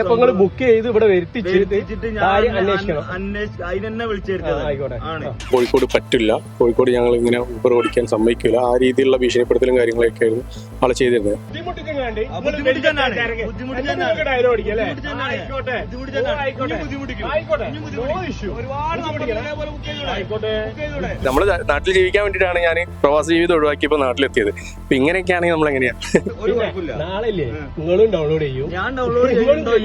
അപ്പൊ നിങ്ങൾ ബുക്ക് ചെയ്ത് ഇവിടെ വരുത്തിച്ച് വരുത്തിച്ചിട്ട് കോഴിക്കോട് പറ്റില്ല. കോഴിക്കോട് ഞങ്ങൾ ഇങ്ങനെ ഊബർ ഓടിക്കാൻ സമ്മതിക്കില്ല. ആ രീതിയിലുള്ള ഭീഷണിപ്പെടുത്തലും കാര്യങ്ങളൊക്കെ ആയിരുന്നു ആൾ ചെയ്തിരുന്നത്. നമ്മൾ നാട്ടിൽ ജീവിക്കാൻ വേണ്ടിയിട്ടാണ് ഞാൻ പ്രവാസ ജീവിതം ഒഴിവാക്കിയപ്പോ നാട്ടിലെത്തിയത്. അപ്പൊ ഇങ്ങനെയൊക്കെയാണെങ്കിൽ നമ്മൾ കുഴപ്പമില്ല. നാളെല്ലേ നിങ്ങളും ഡൗൺലോഡ് ചെയ്യൂ. ഞാൻ ഡൗൺലോഡ് ചെയ്യും.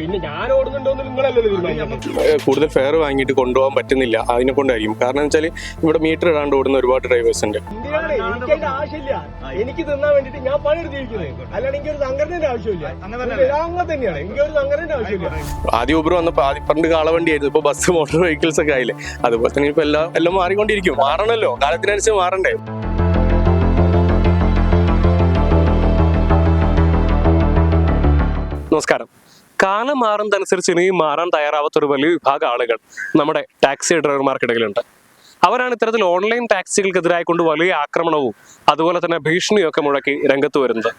പിന്നെ ഞാൻ ഓടുന്നുണ്ടോന്ന് നിങ്ങളല്ലല്ലോ തീരുമാനിക്കുന്നത് കൂടുതൽ ഫെയർ വാങ്ങിയിട്ട് കൊണ്ടുപോകാൻ പറ്റുന്നില്ല. അതിനെ കൊണ്ടായിരിക്കും. കാരണം വെച്ചാൽ ഇവിടെ മീറ്റർ ഇടാണ്ട് ഓടുന്ന ഒരുപാട് ഡ്രൈവേഴ്സ് ഉണ്ട്. എനിക്ക് ആവശ്യമില്ല. എനിക്ക് തിന്നാൻ വേണ്ടിട്ട് ഞാൻ പണിയെടുത്തിരിക്കുന്നത് അല്ലാണ്ട് എനിക്ക് ഒരു സംഘടനയുടെ ആവശ്യമില്ല. അങ്ങനെ തന്നെയാണ്. എനിക്ക് ഒരു സംഘടനയുടെ ആവശ്യമില്ല. ആദ്യം ഊബർ വന്നപ്പോൾ ആദ്യം പണ്ട് കാളവണ്ടിയായിരുന്നു ഇപ്പൊ ബസ് മോട്ടോർ വെഹിക്കിൾസ് ഒക്കെ ആയില്ലേ? അതുപോലെ തന്നെ ഇപ്പൊ എല്ലാം എല്ലാം മാറിക്കൊണ്ടിരിക്കും. മാറണല്ലോ. കാലത്തിനനുസരിച്ച് മാറണ്ടേ? നമസ്കാരം. കാലം മാറുന്നതനുസരിച്ച് ഇനിയും മാറാൻ തയ്യാറാവാത്ത ഒരു വലിയ വിഭാഗം ആളുകൾ നമ്മുടെ ടാക്സി ഡ്രൈവർമാർക്കിടയിലുണ്ട്. അവരാണ് ഇത്തരത്തിൽ ഓൺലൈൻ ടാക്സികൾക്കെതിരായി കൊണ്ട് വലിയ ആക്രമണവും അതുപോലെ തന്നെ ഭീഷണിയും ഒക്കെ മുഴക്കി രംഗത്ത് വരുന്നത്.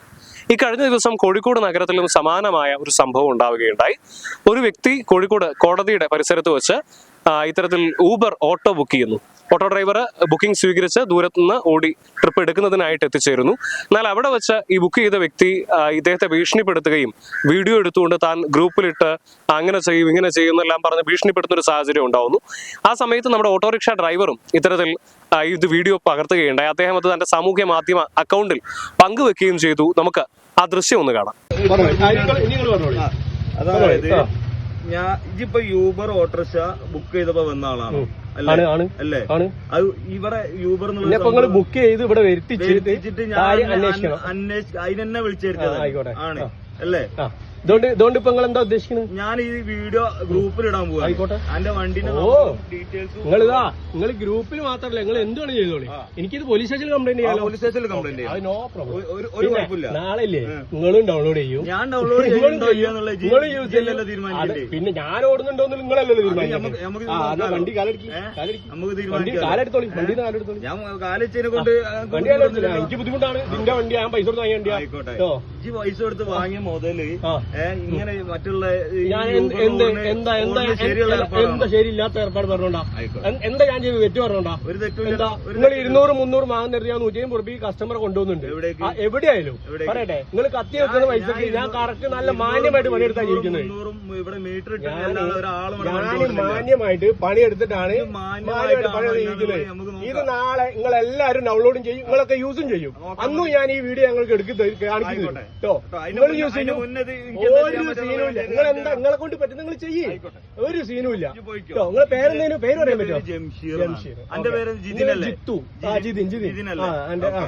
ഈ കഴിഞ്ഞ ദിവസം കോഴിക്കോട് നഗരത്തിലും സമാനമായ ഒരു സംഭവം ഉണ്ടാവുകയുണ്ടായി. ഒരു വ്യക്തി കോഴിക്കോട് കോടതിയുടെ പരിസരത്ത് വെച്ച് ഇത്തരത്തിൽ ഊബർ ഓട്ടോ ബുക്ക് ചെയ്യുന്നു. ഓട്ടോ ഡ്രൈവർ ബുക്കിംഗ് സ്വീകരിച്ച് ദൂരത്തുനിന്ന് ഓടി ട്രിപ്പ് എടുക്കുന്നതിനായിട്ട് എത്തിച്ചേരുന്നു. എന്നാൽ അവിടെ വെച്ച് ഈ ബുക്ക് ചെയ്ത വ്യക്തി ഇദ്ദേഹത്തെ ഭീഷണിപ്പെടുത്തുകയും വീഡിയോ എടുത്തുകൊണ്ട് താൻ ഗ്രൂപ്പിലിട്ട് അങ്ങനെ ചെയ്യും ഇങ്ങനെ ചെയ്യും എന്നെല്ലാം പറഞ്ഞ് ഭീഷണിപ്പെടുത്തുന്ന ഒരു സാഹചര്യം ഉണ്ടാവുന്നു. ആ സമയത്ത് നമ്മുടെ ഓട്ടോറിക്ഷ ഡ്രൈവറും ഇത്തരത്തിൽ ഇത് വീഡിയോ പകർത്തുകയുണ്ടായി. അദ്ദേഹം അത് തന്റെ സാമൂഹ്യ മാധ്യമ അക്കൗണ്ടിൽ പങ്കുവെക്കുകയും ചെയ്തു. നമുക്ക് ആ ദൃശ്യം ഒന്ന് കാണാം. അതായത് ഞാൻ ഇതിപ്പോ യൂബർ ഓട്ടോറിക്ഷ ബുക്ക് ചെയ്തപ്പോ വന്ന ആളാണ്? ആണ് ആണ് അല്ലേ? ആണ്. അത് ഇവിടെ യൂബർ പിന്നെ ബുക്ക് ചെയ്ത് ഇവിടെ വരുത്തിച്ച് വരുത്തിച്ചിട്ട് ഞാൻ അന്വേഷിക്കണം. അതിനെന്നെ ആയിക്കോട്ടെ. ആണ്. അല്ലേ? ആ. ഇതുകൊണ്ട് ഇതുകൊണ്ട് ഇപ്പൊ നിങ്ങൾ എന്താ ഉദ്ദേശിക്കുന്നത് ഞാൻ ഈ വീഡിയോ ഗ്രൂപ്പിൽ ഇടാൻ പോവാ ആയിക്കോട്ടെ. എന്റെ വണ്ടിന്റെ ഓ. ഡീറ്റെയിൽസ് നിങ്ങൾ ഇതാ നിങ്ങൾ ഗ്രൂപ്പിൽ മാത്രമല്ല നിങ്ങൾ എന്താണ് ചെയ്തോളി. എനിക്കിത് പോലീസ് സ്റ്റേഷനിൽ കംപ്ലൈന്റ് ചെയ്യാം പോലീസ് സ്റ്റേഷനിൽ കംപ്ലൈന്റ് ചെയ്യാം. നോ പ്രോബ്ലം ഒരു- ഒരു കുഴപ്പമില്ല. നിങ്ങളും ഡൗൺലോഡ് ചെയ്യും. ഞാൻ ഡൗൺലോഡ് ചെയ്യും. പിന്നെ ഞാൻ ഓടുന്നുണ്ടോ നിങ്ങളല്ലല്ലോ എന്നാ നോക്കാലോ. വണ്ടി കാലെടുക്കി. നമുക്ക് കാലെടുത്തോളി. വണ്ടി കാലെടുത്തോളി. ഞാൻ കാലിച്ചതിനെ കൊണ്ട് വണ്ടി കാലെടുത്തില്ല. എനിക്ക് ബുദ്ധിമുട്ടാണ്. നിന്റെ വണ്ടി ഞാൻ പൈസ കൊടുത്ത് വാങ്ങിയ വണ്ടി ആയിക്കോട്ടെ. പൈസ കൊടുത്ത് വാങ്ങിയ മുതൽ ഇങ്ങനെ മറ്റുള്ള ഞാൻ എന്ത് എന്ത്? ശരിയില്ലാത്ത ഏർപ്പാട് പറഞ്ഞോണ്ടാ? എന്താ ഞാൻ ചെയ്ത് തെറ്റ് പറഞ്ഞോണ്ടാ? എന്താ? നിങ്ങൾ. ഇരുന്നൂറ് മുന്നൂറ് മാങ്ങുന്ന ഞാൻ നൂറ്റി അമ്പത് റുപ്യ കസ്റ്റമറെ? ആ, എവിടെയായാലും? പറയട്ടെ. നിങ്ങൾ കത്തി വെക്കുന്ന പൈസക്ക് ഞാൻ കറക്റ്റ് നല്ല മാന്യമായിട്ട് പണിയെടുത്താ ജീവിക്കുന്നത്. ഞാൻ മാന്യമായിട്ട് പണിയെടുത്തിട്ടാണ് മാന്യമായിട്ട് പണിയെടുത്ത് ഇത് നാളെ നിങ്ങൾ എല്ലാവരും ഡൗൺലോഡും ചെയ്യും. നിങ്ങളൊക്കെ യൂസും ചെയ്യും. അന്നും ഞാൻ ഈ വീഡിയോ ഞങ്ങൾക്ക് എടുക്കി കാണിക്കുന്നു. കേട്ടോ നിങ്ങൾ യൂസ് ചെയ്യും. ഒരു സീനും ഇല്ല. നിങ്ങൾ എന്താ നിങ്ങളെ കൊണ്ട് പറ്റും നിങ്ങൾ ചെയ്യും. ഒരു സീനും ഇല്ല. കേട്ടോ നിങ്ങളെ പേരെന്തേലും പേര് പറയാൻ പറ്റുമോ? ജിത്തു. ആ ജിതിൻ. ജിതിൻ? ആ എന്റെ ആ.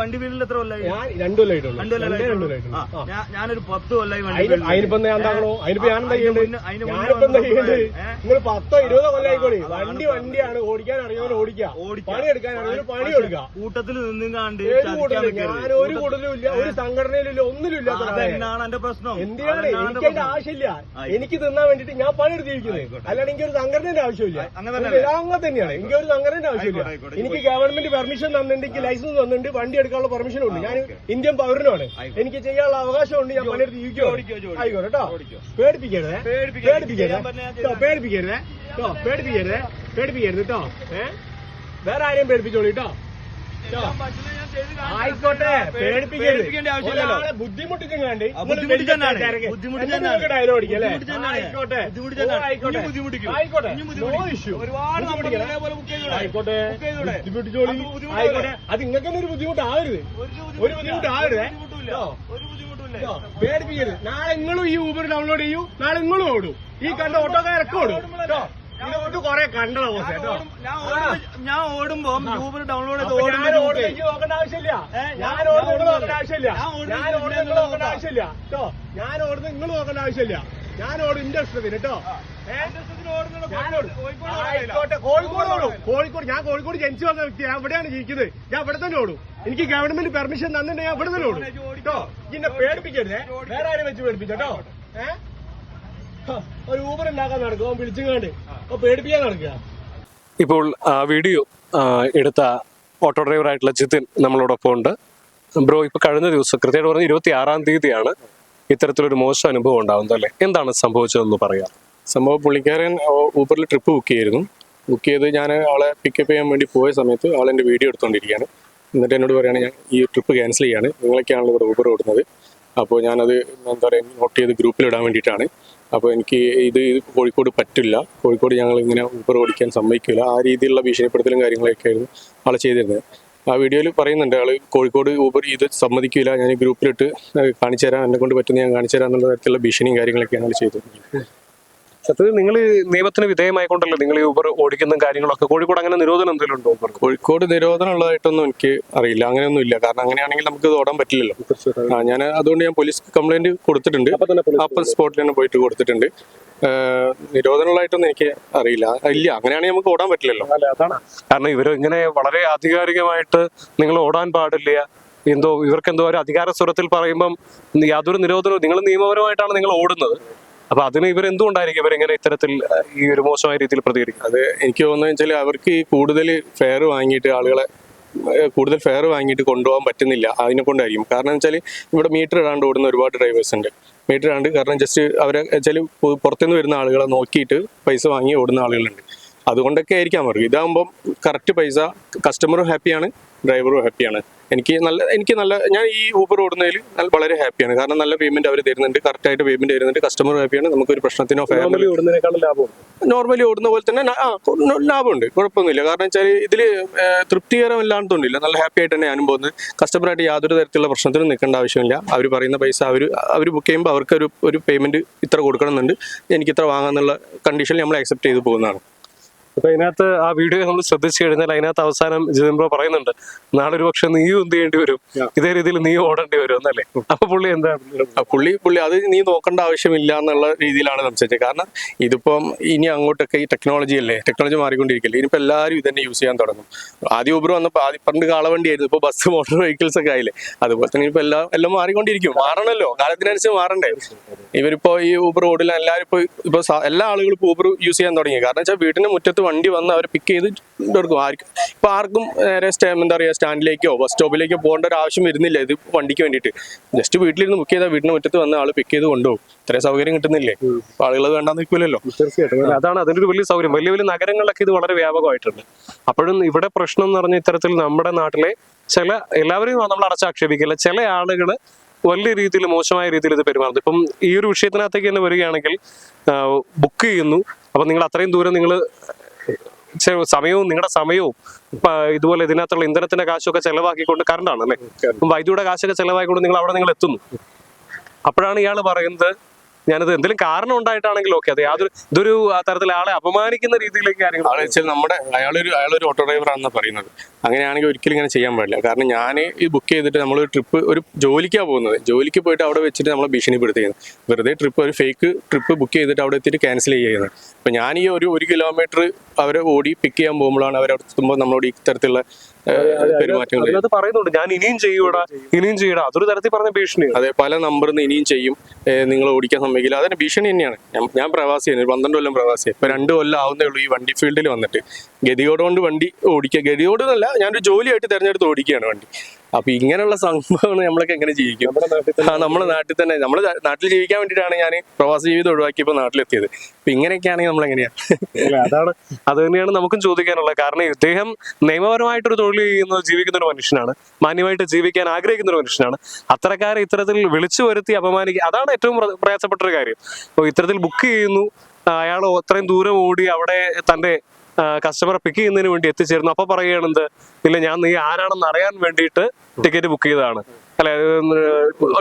വണ്ടി വീലിൽ എത്ര കൊല്ലായി? ഞാൻ രണ്ടു ഞാനൊരു പത്ത് കൊല്ലായി. അതിനിപ്പോ അതിനിപ്പോ ഞാൻ ഞാനിപ്പോ? നിങ്ങൾ ഇരുപതോ കൊല്ലായിക്കോളി വണ്ടി. വണ്ടിയാണ്. ഓടിക്കാൻ അറിയാവുന്ന ഓടിക്കാം പണി പണിയെടുക്കാൻ അറിയാവുന്ന പണി എടുക്കാം കൂട്ടത്തിൽ നിന്നും കണ്ട്. ഞാൻ ഒരു കൂടുതലും ഇല്ല. ഒരു സംഘടനയിലില്ല ഒന്നിലില്ല ഒന്നിലും ഇല്ലാത്ത എന്റെ പ്രശ്നം. എന്തിനാണ്? എനിക്ക് എന്റെ അതിന്റെ ആവശ്യമില്ല. എനിക്ക് തിന്നാൻ വേണ്ടിട്ട് ഞാൻ പണി എടുത്തിരിക്കുന്നത്. അല്ലാണ്ട് എനിക്ക് ഒരു സംഘടനയുടെ ആവശ്യമില്ല അങ്ങനെ തന്നെയാണ്. എനിക്ക് ഒരു സംഘടനയുടെ ആവശ്യമില്ല എനിക്ക് ഗവൺമെന്റ് പെർമിഷൻ തന്നിട്ടുണ്ടെങ്കിൽ ലൈസൻസ് ലൈസൻസ് തന്നിട്ടുണ്ട് വണ്ടി എടുക്കാനുള്ള പെർമിഷൻ ഉണ്ട്. ഞാൻ ഇന്ത്യൻ പൗരനാണ് എനിക്ക് ചെയ്യാനുള്ള അവകാശമുണ്ട് ഞാൻ പലയിടത്ത് ജീവിക്കോ. ആയിക്കോട്ടെ കേട്ടോ. പേടിപ്പിക്കരുത്. പേടിപ്പിക്കരുതേ. പേടിപ്പിക്കരുത്. കേട്ടോ പേടിപ്പിക്കരുത് പേടിപ്പിക്കരുതേ. കേട്ടോ പേടിപ്പിക്കരുത്. കേട്ടോ. ഏ? വേറെ ആരെയും പേടിപ്പിച്ചോളൂ കേട്ടോ. ആയിക്കോട്ടെ പേടിപ്പിക്കേണ്ട ആവശ്യമില്ലല്ലോ. ഒരാളെ ബുദ്ധിമുട്ടിക്കും വേണ്ടി ആ, ബുദ്ധിമുട്ട് തന്നെയാണ്. ബുദ്ധിമുട്ട് തന്നെയാണ്. ഡയലോഗ് ബുദ്ധിമുട്ട്. ആയിക്കോട്ടെ. ബുദ്ധിമുട്ട് ആയിക്കോട്ടെ. ഒരുപാട്? ആയിക്കോട്ടെ. അത് ബുദ്ധിമുട്ടാവില്ലേ? ആയിക്കോട്ടെ. അത് നിങ്ങൾക്ക് ഒരു ബുദ്ധിമുട്ടാവരുത്. ഒരു. കേട്ടോ? പേടിപ്പിക്കരുത്. നാളെ നിങ്ങളും ഈ ഊബർ ഡൗൺലോഡ് ചെയ്യൂ. നാളെ നിങ്ങളും ഓടും. ഈ കണ്ട ഓട്ടോക്കാരൊക്കെ ഓടും. കേട്ടോ? ഇതുകൊണ്ട് കൊറേ കണ്ടോ ഞാൻ കേട്ടോ. ഓടും- ഞാൻ ഓടുമ്പോ- യൂബർ ഡൗൺലോഡ് ചെയ്ത് ഓടുമ്പോൾ എനിക്ക് നോക്കേണ്ട ആവശ്യമില്ല. ഞാൻ ഓടുന്നത് നോക്കേണ്ട ആവശ്യമില്ല. ഞാൻ ഓടുന്നത് നോക്കേണ്ട ആവശ്യമില്ല. കേട്ടോ. ഞാൻ ഓടുന്നത് നിങ്ങൾ നോക്കേണ്ട ആവശ്യമില്ല. ഞാൻ ഓടും എന്റെ ഇഷ്ടത്തിന് കേട്ടോ കോഴിക്കോട് ഓടാനില്ല. ആയിക്കോട്ടെ. കോഴിക്കോട് ഓടും. കോഴിക്കോട് ഞാൻ കോഴിക്കോട് ജനിച്ചു വന്ന വ്യക്തി ഞാൻ ഇവിടെയാണ് ജീവിക്കുന്നത്. ഞാൻ ഇവിടെ തന്നെ ഓടും. എനിക്ക് ഗവൺമെന്റ് പെർമിഷൻ തന്നിട്ട് ഞാൻ ഇവിടെ തന്നെ ഓടും. കേട്ടോ. ഇന്നെ പേടിപ്പിക്കരുതേ. വേറെ ആരും വെച്ച് പേടിപ്പിച്ചോ ഏ? ഹ, ഒരു ഊബർ ഉണ്ടാക്കാൻ നടക്കും. വിളിച്ചു അപ്പൊ ഇപ്പോൾ ആ വീഡിയോ എടുത്ത ഓട്ടോ ഡ്രൈവർ ആയിട്ടുള്ള ജിതിൻ നമ്മളോടൊപ്പം ഉണ്ട്. ബ്രോ ഇപ്പൊ കഴിഞ്ഞ ദിവസം കൃത്യമായിട്ട് പറഞ്ഞ ഇരുപത്തി ആറാം തീയതിയാണ് ഇത്തരത്തിലൊരു മോശം അനുഭവം ഉണ്ടാവുന്നത് അല്ലേ? എന്താണ് സംഭവിച്ചതെന്ന് പറയാം. സംഭവം പുള്ളിക്കാരൻ ഊബറിൽ ട്രിപ്പ് ബുക്ക് ചെയ്തിരുന്നു. ബുക്ക് ചെയ്ത് ഞാൻ ആളെ പിക്കപ്പ് ചെയ്യാൻ വേണ്ടി പോയ സമയത്ത് ആൾ വീഡിയോ എടുത്തുകൊണ്ടിരിക്കുകയാണ് എന്നിട്ട് എന്നോട് പറയുകയാണ് ഞാൻ ഈ ട്രിപ്പ് ക്യാൻസൽ ചെയ്യാണ്. നിങ്ങളൊക്കെയാണല്ലോ ഇവിടെ ഊബർ ഓടുന്നത്. അപ്പോൾ ഞാനത് എന്താ പറയുക നോട്ട് ചെയ്ത് ഗ്രൂപ്പിൽ ഇടാൻ വേണ്ടിയിട്ടാണ്. അപ്പോൾ എനിക്ക് ഇത് കോഴിക്കോട് പറ്റില്ല. കോഴിക്കോട് ഞങ്ങൾ ഇങ്ങനെ ഊബർ ഓടിക്കാൻ സമ്മതിക്കില്ല ആ രീതിയിലുള്ള ഭീഷണിപ്പെടുത്തലും കാര്യങ്ങളൊക്കെ ആയിരുന്നു ആൾ ചെയ്തിരുന്നത്. ആ വീഡിയോയിൽ പറയുന്നുണ്ട് ആൾ കോഴിക്കോട് ഊബർ ഇത് സമ്മതിക്കില്ല ഞാൻ ഗ്രൂപ്പിലിട്ട് കാണിച്ചു തരാം എന്നെ കൊണ്ട് പറ്റുന്ന ഞാൻ കാണിച്ചു തരാം എന്നുള്ള തരത്തിലുള്ള ഭീഷണിയും കാര്യങ്ങളൊക്കെയാണ് ആൾ ചെയ്തത്. സത്യത്തിൽ നിങ്ങൾ നിയമത്തിന് വിധേയമായിക്കൊണ്ടല്ലോ നിങ്ങൾ ഈ ഊബർ ഓടിക്കുന്ന കാര്യങ്ങളൊക്കെ? കോഴിക്കോട് അങ്ങനെ നിരോധനം എന്തെങ്കിലും ഉണ്ടോ ഊബർ കോഴിക്കോട് നിരോധനം ഉള്ളതായിട്ടൊന്നും എനിക്ക് അറിയില്ല. അങ്ങനെയൊന്നും ഇല്ല കാരണം അങ്ങനെയാണെങ്കിൽ നമുക്ക് ഇത് ഓടാൻ പറ്റില്ലല്ലോ. ആ ഞാൻ അതുകൊണ്ട് ഞാൻ പോലീസ് കംപ്ലൈന്റ് കൊടുത്തിട്ടുണ്ട്. അപ്പം സ്പോട്ടിൽ തന്നെ പോയിട്ട് കൊടുത്തിട്ടുണ്ട്. നിരോധനമുള്ളതായിട്ടൊന്നും എനിക്ക് അറിയില്ല. ഇല്ല അങ്ങനെയാണെങ്കിൽ നമുക്ക് ഓടാൻ പറ്റില്ലല്ലോ. കാരണം ഇവർ ഇങ്ങനെ വളരെ ആധികാരികമായിട്ട് നിങ്ങൾ ഓടാൻ പാടില്ല. എന്തോ ഇവർക്ക് എന്തോ ഒരു അധികാര സ്വരത്തിൽ പറയുമ്പം യാതൊരു നിരോധനവും നിങ്ങൾ നിയമപരമായിട്ടാണ് നിങ്ങൾ ഓടുന്നത്. അപ്പൊ അതിന് ഇവർ എന്തുകൊണ്ടായിരിക്കും ഇവരിങ്ങനെ ഇത്തരത്തിൽ ഈ ഒരു മോശമായ രീതിയിൽ പ്രതികരിക്കും അത് എനിക്ക് തോന്നുന്നത് വെച്ചാൽ അവർക്ക് ഈ കൂടുതൽ ഫെയർ വാങ്ങിയിട്ട് ആളുകളെ കൂടുതൽ ഫെയർ വാങ്ങിയിട്ട് കൊണ്ടുപോകാൻ പറ്റുന്നില്ല അതിനെ കൊണ്ടായിരിക്കും. കാരണം വെച്ചാൽ ഇവിടെ മീറ്റർ ഇടാണ്ട് ഓടുന്ന ഒരുപാട് ഡ്രൈവേഴ്സ് ഉണ്ട്. മീറ്റർ ഇടാണ്ട് കാരണം ജസ്റ്റ് അവരെ വെച്ചാൽ പുറത്തുനിന്ന് വരുന്ന ആളുകളെ നോക്കിയിട്ട് പൈസ വാങ്ങി ഓടുന്ന ആളുകളുണ്ട്. അതുകൊണ്ടൊക്കെ ആയിരിക്കാം അവർക്ക്. ഇതാകുമ്പം കറക്റ്റ് പൈസ കസ്റ്റമറും ഹാപ്പിയാണ്. ഡ്രൈവറും ഹാപ്പിയാണ്. എനിക്ക് നല്ല എനിക്ക് നല്ല ഞാൻ ഈ ഊബർ ഓടുന്നതിൽ വളരെ ഹാപ്പിയാണ്. കാരണം നല്ല പേയ്മെന്റ് അവർ തരുന്നുണ്ട് കറക്റ്റ് ആയിട്ട് പേയ്മെന്റ് തരുന്നുണ്ട് കസ്റ്റമർ ഹാപ്പിയാണ് നമുക്ക് ഒരു പ്രശ്നത്തിനോ ഫാമിലി നോർമലി ഓടുന്ന പോലെ തന്നെ ആ ലാഭമുണ്ട് കുഴപ്പമൊന്നുമില്ല. കാരണം വെച്ചാൽ ഇതിൽ തൃപ്തികരമല്ലാണ്ടൊന്നുമില്ല നല്ല ഹാപ്പി ആയിട്ട് തന്നെ ഞാനും പോകുന്നത്. കസ്റ്റമറായിട്ട് യാതൊരു തരത്തിലുള്ള പ്രശ്നത്തിനും നിൽക്കേണ്ട ആവശ്യമില്ല. അവർ പറയുന്ന പൈസ അവർ അവർ ബുക്ക് ചെയ്യുമ്പോൾ അവർക്കൊരു ഒരു ഒരു പേയ്മെന്റ് ഇത്ര കൊടുക്കണമെന്നുണ്ട്. എനിക്ക് ഇത്ര വാങ്ങാന്നുള്ള കണ്ടീഷനിൽ നമ്മൾ അക്സെപ്റ്റ് ചെയ്ത് പോകുന്നതാണ്. അപ്പൊ അതിനകത്ത് ആ വീഡിയോ നമ്മൾ ശ്രദ്ധിച്ചു കഴിഞ്ഞാൽ അതിനകത്ത് അവസാനം ജിതൻ ബ്രോ പറയുന്നുണ്ട് നാളെ ഒരു പക്ഷെ നീയും എന്ത് ചെയ്യേണ്ടി വരും? ഇതേ രീതിയിൽ നീ ഓടേണ്ടി വരും എന്നല്ലേ? അപ്പൊ പുള്ളി എന്താ പുള്ളി പുള്ളി അത് നീ നോക്കേണ്ട ആവശ്യമില്ല എന്നുള്ള രീതിയിലാണ് സംസാരിച്ചത്. കാരണം ഇതിപ്പം ഇനി അങ്ങോട്ടൊക്കെ ഈ ടെക്നോളജി അല്ലേ ടെക്നോളജി മാറിക്കൊണ്ടിരിക്കില്ലേ ഇനിയിപ്പോ എല്ലാവരും ഇത് തന്നെ യൂസ് ചെയ്യാൻ തുടങ്ങും. ആദ്യം ഊബർ വന്നപ്പോൾ ആദ്യം പണ്ട് കാളവണ്ടിയായിരുന്നു ഇപ്പൊ ബസ് മോട്ടോർ വെഹിക്കിൾസ് ഒക്കെ ആയില്ലേ. അതുപോലെ തന്നെ ഇപ്പൊ എല്ലാം എല്ലാം മാറിക്കൊണ്ടിരിക്കും. മാറണല്ലോ കാലത്തിനനുസരിച്ച് മാറണ്ടേ. ഇവരിപ്പോ ഈ ഊബർ ഓടില്ല എല്ലാവരും ഇപ്പൊ ഇപ്പൊ എല്ലാ ആളുകളും ഇപ്പൊ ഊബർ യൂസ് ചെയ്യാൻ തുടങ്ങി. കാരണം വെച്ചാൽ വീടിന്റെ മുറ്റത്ത് വണ്ടി വന്ന് അവരെ പിക്ക് ചെയ്ത് കൊടുക്കും. ആർക്കും ഇപ്പൊ ആർക്കും നേരെ സ്റ്റേ എന്താ പറയുക സ്റ്റാൻഡിലേക്കോ ബസ് സ്റ്റോപ്പിലേക്കോ പോകേണ്ട ഒരു ആവശ്യം വരുന്നില്ല. ഇത് വണ്ടിക്ക് വേണ്ടിയിട്ട്. ജസ്റ്റ് വീട്ടിലിരുന്ന് ബുക്ക് ചെയ്താൽ വീടിന് മുറ്റത്ത് വന്ന് ആൾ പിക്ക് ചെയ്ത് കൊണ്ടുപോകും. ഇത്രയും സൗകര്യം കിട്ടുന്നില്ലേ? അപ്പോൾ ആളുകൾ വേണ്ടാന്ന് നിൽക്കില്ലല്ലോ തീർച്ചയായിട്ടും. അതാണ് അതിന്റെ ഒരു വലിയ സൗകര്യം. വലിയ വലിയ നഗരങ്ങളിലൊക്കെ ഇത് വളരെ വ്യാപകമായിട്ടുണ്ട്. അപ്പോഴും ഇവിടെ പ്രശ്നം എന്ന് പറഞ്ഞ ഇത്തരത്തിൽ നമ്മുടെ നാട്ടിലെ ചില എല്ലാവരെയും നമ്മൾ അടച്ചാക്ഷേപിക്കില്ല. ചില ആളുകൾ വലിയ രീതിയിൽ മോശമായ രീതിയിൽ ഇത് പെരുമാറുന്നു. ഇപ്പം ഈ ഒരു വിഷയത്തിനകത്തേക്ക് തന്നെ വരികയാണെങ്കിൽ ബുക്ക് ചെയ്യുന്നു. അപ്പൊ നിങ്ങൾ അത്രയും ദൂരം നിങ്ങൾ സമയവും നിങ്ങളുടെ സമയവും ഇതുപോലെ ഇതിനകത്തുള്ള ഇന്ധനത്തിന്റെ കാശൊക്കെ ചെലവാക്കിക്കൊണ്ട് കറണ്ടാണ് അല്ലേ? വൈദ്യുതിയുടെ കാശൊക്കെ ചെലവാക്കിക്കൊണ്ട് നിങ്ങൾ അവിടെ നിങ്ങൾ എത്തുന്നു. അപ്പോഴാണ് ഇയാൾ പറയുന്നത് ഞാനത് എന്തെങ്കിലും കാരണം ഉണ്ടായിട്ടാണെങ്കിലും ഓക്കെ അതെ യാതൊരു ഇതൊരു തരത്തിലെ തരത്തിൽ ആളെ അപമാനിക്കുന്ന രീതിയിലേക്ക് കാര്യങ്ങൾ നമ്മുടെ അയാളൊരു അയാളൊരു ഓട്ടോ ഡ്രൈവർ ആണെന്ന് പറയുന്നത്. അങ്ങനെയാണെങ്കിൽ ഒരിക്കലും ഇങ്ങനെ ചെയ്യാൻ പാടില്ല. കാരണം ഞാൻ ഈ ബുക്ക് ചെയ്തിട്ട് നമ്മൾ ട്രിപ്പ് ഒരു ജോലിക്കാണ് പോകുന്നത്. ജോലിക്ക് പോയിട്ട് അവിടെ വെച്ചിട്ട് നമ്മളെ ഭീഷണിപ്പെടുത്തിയത് വെറുതെ ട്രിപ്പ് ഒരു ഫേക്ക് ട്രിപ്പ് ബുക്ക് ചെയ്തിട്ട് അവിടെ എത്തിയിട്ട് ക്യാൻസൽ ചെയ്യുന്നത് അപ്പൊ ഞാൻ ഈ ഒരു ഒരു കിലോമീറ്റർ അവരെ ഓടി പിക്ക് ചെയ്യാൻ പോകുമ്പോഴാണ് അവരവിടെ എത്തുമ്പോൾ നമ്മളോട് ഇത്തരത്തിലുള്ള തരത്തിലുള്ള പെരുമാറ്റങ്ങൾ പറയുന്നുണ്ട്. ഞാൻ ഇനിയും ചെയ്യൂടാ ഇനിയും ചെയ്യൂടാ. അതൊരു തരത്തിൽ പറഞ്ഞ ഭീഷണി. അതെ പല നമ്പറിൽ നിന്ന് ഇനിയും ചെയ്യും. നിങ്ങൾ ഓടിക്കാൻ സമ്മതിക്കില്ല. അതിന് ഭീഷണി തന്നെയാണ്. ഞാൻ പ്രവാസിയാണ്. പന്ത്രണ്ട് കൊല്ലം പ്രവാസിയാണ്. ഇപ്പൊ രണ്ട് കൊല്ലം ആവുന്നേ ഉള്ളൂ ഈ വണ്ടി ഫീൽഡിൽ വന്നിട്ട്. ഗതിയോട് കൊണ്ട് വണ്ടി ഓടിക്കുക ഗതിയോട് എന്നല്ല ഞാനൊരു ജോലിയായിട്ട് തിരഞ്ഞെടുത്ത് ഓടിക്കുകയാണ് വണ്ടി. അപ്പൊ ഇങ്ങനെയുള്ള സംഭവമാണ് നമ്മളൊക്കെ എങ്ങനെ ജീവിക്കും? ആ നമ്മുടെ നാട്ടിൽ തന്നെ. നമ്മുടെ നാട്ടിൽ ജീവിക്കാൻ വേണ്ടിയിട്ടാണ് ഞാൻ പ്രവാസ ജീവിതം ഒഴിവാക്കിയപ്പോൾ നാട്ടിലെത്തിയത്. അപ്പൊ ഇങ്ങനെയൊക്കെയാണെങ്കിൽ നമ്മൾ എങ്ങനെയാ അതാണ് അത് തന്നെയാണ് നമുക്കും ചോദിക്കാനുള്ളത്. കാരണം ഇദ്ദേഹം നിയമപരമായിട്ടൊരു തൊഴിൽ ചെയ്യുന്ന ജീവിക്കുന്ന ഒരു മനുഷ്യനാണ്. മാന്യമായിട്ട് ജീവിക്കാൻ ആഗ്രഹിക്കുന്ന ഒരു മനുഷ്യനാണ്. അത്തരക്കാരെ ഇത്തരത്തിൽ വിളിച്ചു വരുത്തി അപമാനിക്കുക അതാണ് ഏറ്റവും പ്രയാസപ്പെട്ട ഒരു കാര്യം. അപ്പോൾ ഇത്തരത്തിൽ ബുക്ക് ചെയ്യുന്നു. അയാൾ അത്രയും ദൂരം ഓടി അവിടെ തന്റെ കസ്റ്റമറെ പിക്ക് ചെയ്യുന്നതിന് വേണ്ടി എത്തിച്ചേരുന്നു. അപ്പൊ പറയുകയാണ് എന്ത് ഇല്ല ഞാൻ നീ ആരാണെന്ന് അറിയാൻ വേണ്ടിയിട്ട് ടിക്കറ്റ് ബുക്ക് ചെയ്തതാണ്. അല്ലെ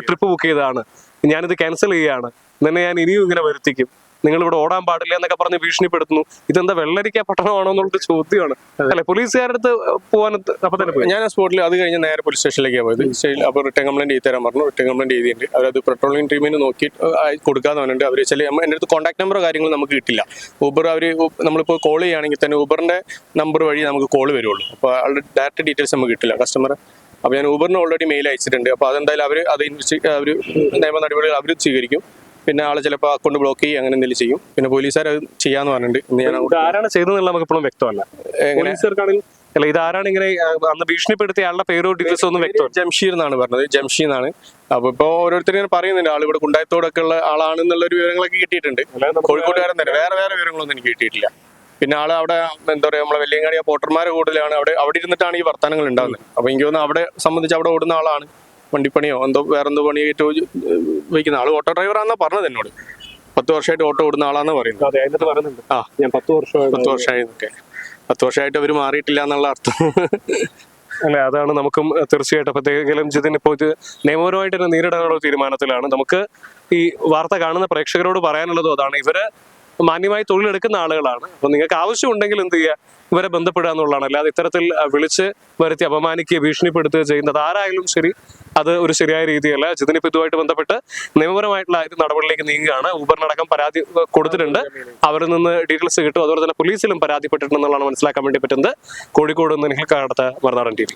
ട്രിപ്പ് ബുക്ക് ചെയ്തതാണ്. ഞാനിത് ക്യാൻസൽ ചെയ്യുകയാണ് നിന്നെ ഞാൻ ഇനിയും ഇങ്ങനെ വരുത്തിക്കും. നിങ്ങൾ ഇവിടെ ഓടാൻ പാടില്ല എന്നൊക്കെ പറഞ്ഞ് ഭീഷണിപ്പെടുത്തുന്നു. ഇതെന്താ വെള്ളരിക്ക പട്ടണമാണോ എന്നുള്ളത് ചോദ്യമാണ്. അല്ലെ? പോലീസുകാരുടെ അടുത്ത് പോകാൻ അപ്പൊ തന്നെ പോയി. ഞാൻ ആ സ്പോട്ടിൽ അത് കഴിഞ്ഞ് നേരെ പോലീസ് സ്റ്റേഷനിലേക്ക് പോയത്. സ്റ്റേഷൻ അപ്പോൾ റിട്ടേൺ കംപ്ലൈന്റ് ചെയ്ത് തരാൻ പറഞ്ഞു. റിട്ടേൺ കംപ്ലൈന്റ് ചെയ്തിട്ടുണ്ട് അവരത് പെട്രോളിംഗ് ടീമിന് നോക്കി കൊടുക്കാന്ന് പറഞ്ഞിട്ട് അവർ ചില എന്റെ അടുത്ത് കോൺടാക്ട് നമ്പറോ കാര്യങ്ങൾ നമുക്ക് കിട്ടില്ല. ഊബർ അവർ നമ്മളിപ്പോൾ കോൾ ചെയ്യുകയാണെങ്കിൽ തന്നെ ഊബറിന്റെ നമ്പർ വഴി നമുക്ക് കോൾ വരുള്ളൂ അപ്പോൾ ആളുടെ ഡയറക്റ്റ് ഡീറ്റെയിൽസ് നമുക്ക് കിട്ടില്ല കസ്റ്റമർ അപ്പോൾ ഞാൻ ഊബറിന് ഓൾറെഡി മെയിൽ അയച്ചിട്ടുണ്ട്. അപ്പോൾ അതെന്തായാലും അവർ അത് അവർ നിയമ നടപടികൾ അവർ സ്വീകരിക്കും. പിന്നെ ആളെ ചിലപ്പോൾ അക്കൗണ്ട് ബ്ലോക്ക് ചെയ്യും അങ്ങനെ എന്തെങ്കിലും ചെയ്യും. പിന്നെ പോലീസുകാർ അത് ചെയ്യാന്ന് പറഞ്ഞിട്ടുണ്ട്. ഞാൻ ആരാണ് ചെയ്തതെന്നുള്ള നമുക്ക് ഇപ്പോഴും വ്യക്തമല്ല. എങ്ങനെ? പോലീസുകാർക്കാണെങ്കിൽ അല്ല ഇതാരാണ് ഇങ്ങനെ അന്ന് ഭീഷണിപ്പെടുത്തിയ ആളുടെ പേരോ ഡീറ്റെയിൽസ് ഒന്നും വ്യക്തമല്ല. ജംഷീർ എന്നാണ് പറഞ്ഞത്. ജംഷീർ എന്നാണ്. അപ്പൊ ഇപ്പൊ ഓരോരുത്തരും ഇങ്ങനെ പറയുന്നുണ്ട്. ആൾ ഇവിടെ കുണ്ടായത്തോടൊക്കെ ഉള്ള ആളാണെന്നുള്ള ഒരു വിവരങ്ങളൊക്കെ കിട്ടിയിട്ടുണ്ട്. കോഴിക്കോട്ടുകാരൻ തന്നെ. വേറെ വേറെ വിവരങ്ങളൊന്നും എനിക്ക് കിട്ടിയിട്ടില്ല. പിന്നെ ആൾ അവിടെ എന്താ പറയാ നമ്മളെ വെല്ലിയങ്ങാടി ആ പോട്ടർമാരെ കൂടുതലാണ്. അവിടെ അവിടെ ഇരുന്നിട്ടാണ് ഈ വർത്തമാനങ്ങൾ ഉണ്ടാകുന്നത് അപ്പൊ എനിക്ക് തോന്നുന്നു അവിടെ സംബന്ധിച്ച് അവിടെ ഓടുന്ന ആളാണ്. വണ്ടിപ്പണിയോ എന്തോ വേറെന്തോ പണിയോ പണി ഏറ്റവും വയ്ക്കുന്ന ആൾ ഓട്ടോ ഡ്രൈവറാന്നാ പറഞ്ഞത് എന്നോട്. പത്ത് വർഷമായിട്ട് ഓട്ടോ ഓടുന്ന ആളാന്ന് പറയുന്നത്. അതെ അതിനകത്ത് പറയുന്നുണ്ട് ആ. ഞാൻ പത്ത് വർഷമായി പത്ത് വർഷമായി എന്നൊക്കെ പത്ത് വർഷമായിട്ട് അവർ മാറിയിട്ടില്ല എന്നുള്ള അർത്ഥം. അല്ലെ അതാണ് നമുക്കും തീർച്ചയായിട്ടും അപ്പത്തേക്കെങ്കിലും ജിതിൻ ഇപ്പോൾ ഇത് നിയമപരമായിട്ട് തന്നെ നേരിടാനുള്ള തീരുമാനത്തിലാണ്. നമുക്ക് ഈ വാർത്ത കാണുന്ന പ്രേക്ഷകരോട് പറയാനുള്ളതും അതാണ്. ഇവർ മാന്യമായി തൊഴിലെടുക്കുന്ന ആളുകളാണ്. അപ്പൊ നിങ്ങൾക്ക് ആവശ്യമുണ്ടെങ്കിൽ എന്ത് ചെയ്യുക? ഇവരെ ബന്ധപ്പെടുക എന്നുള്ളതാണ്. അല്ലാതെ ഇത്തരത്തിൽ വിളിച്ച് വരുത്തി അപമാനിക്കുക ഭീഷണിപ്പെടുത്തുകയോ ചെയ്യുന്നത് ആരായാലും ശരി അത് ഒരു ശരിയായ രീതിയല്ല. ജിതിനിപ്പ് ഇതുമായിട്ട് ബന്ധപ്പെട്ട് നിയമപരമായിട്ടുള്ള നടപടിയിലേക്ക് നീങ്ങുകയാണ്. ഊബറിനടക്കം പരാതി കൊടുത്തിട്ടുണ്ട്. അവരിൽ നിന്ന് ഡീറ്റെയിൽസ് കിട്ടും. അതുപോലെ തന്നെ പോലീസിലും പരാതിപ്പെട്ടിട്ടുണ്ടെന്നുള്ളതാണ് മനസ്സിലാക്കാൻ വേണ്ടി പറ്റുന്നത്. കോഴിക്കോട് നിന്ന് നിഖിൽ കാടത്ത് മറുനാടൻ ടി